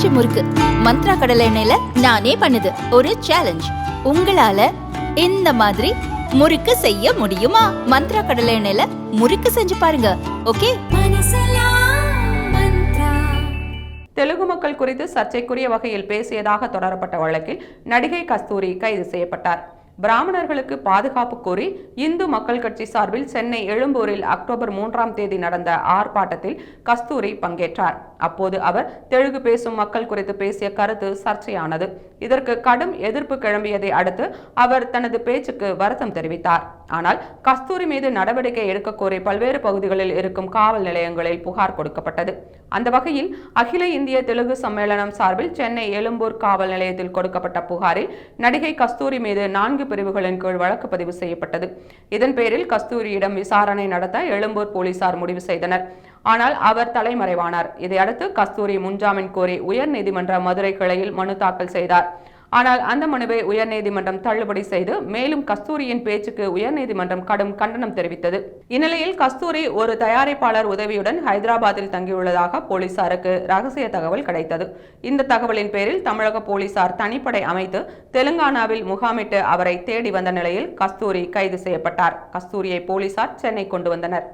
பஞ்சு முறுக்கு. மந்த்ரா கடலை எண்ணெயில நானே பண்ணுது. ஒரு சேலஞ்ச் உங்களால இந்த மாதிரி முறுக்கு செய்ய முடியுமா? மந்த்ரா கடலை எண்ணெயில முறுக்கு செஞ்சு பாருங்க. ஓகே? தெலுங்கு மக்கள் குறித்து சர்ச்சைக்குரிய வகையில் பேசியதாக தொடரப்பட்ட வழக்கில் நடிகை கஸ்தூரி கைது செய்யப்பட்டார். பிராமணர்களுக்கு பாதுகாப்பு கோரி இந்து மக்கள் கட்சி சார்பில் சென்னை எழும்பூரில் அக்டோபர் மூன்றாம் தேதி நடந்த ஆர்ப்பாட்டத்தில் கஸ்தூரி பங்கேற்றார். அப்போது அவர் தெலுங்கு பேசும் மக்கள் குறித்து பேசிய கருத்து சர்ச்சையானது. இதற்கு கடும் எதிர்ப்பு கிளம்பியதை அடுத்து அவர் தனது பேச்சுக்கு வருத்தம் தெரிவித்தார். ஆனால் கஸ்தூரி மீது நடவடிக்கை எடுக்க கோரி பல்வேறு பகுதிகளில் இருக்கும் காவல் நிலையங்களில் புகார் கொடுக்கப்பட்டது. அந்த வகையில் அகில இந்திய தெலுங்கு சம்மேளனம் சார்பில் சென்னை எழும்பூர் காவல் நிலையத்தில் கொடுக்கப்பட்ட புகாரில் நடிகை கஸ்தூரி மீது நான்கு பிரிவுகளின் கீழ் வழக்கு பதிவு செய்யப்பட்டது. இதன் பேரில் கஸ்தூரியிடம் விசாரணை நடத்த எழும்பூர் போலீசார் முடிவு செய்தனர். ஆனால் அவர் தலைமறைவானார். இதையடுத்து கஸ்தூரி முன்ஜாமீன் கோரி உயர்நீதிமன்ற மதுரை கிளையில் மனு தாக்கல் செய்தார். ஆனால் அந்த மனுவை உயர்நீதிமன்றம் தள்ளுபடி செய்து மேலும் கஸ்தூரியின் பேச்சுக்கு உயர்நீதிமன்றம் கடும் கண்டனம் தெரிவித்தது. இந்நிலையில் கஸ்தூரி ஒரு தயாரிப்பாளர் உதவியுடன் ஹைதராபாத்தில் தங்கியுள்ளதாக போலீசாருக்கு ரகசிய தகவல் கிடைத்தது. இந்த தகவலின் பேரில் தமிழக போலீசார் தனிப்படை அமைத்து தெலுங்கானாவில் முகாமிட்டு அவரை தேடி வந்த நிலையில் கஸ்தூரி கைது செய்யப்பட்டார். கஸ்தூரியை போலீசார் சென்னை கொண்டு வந்தனர்.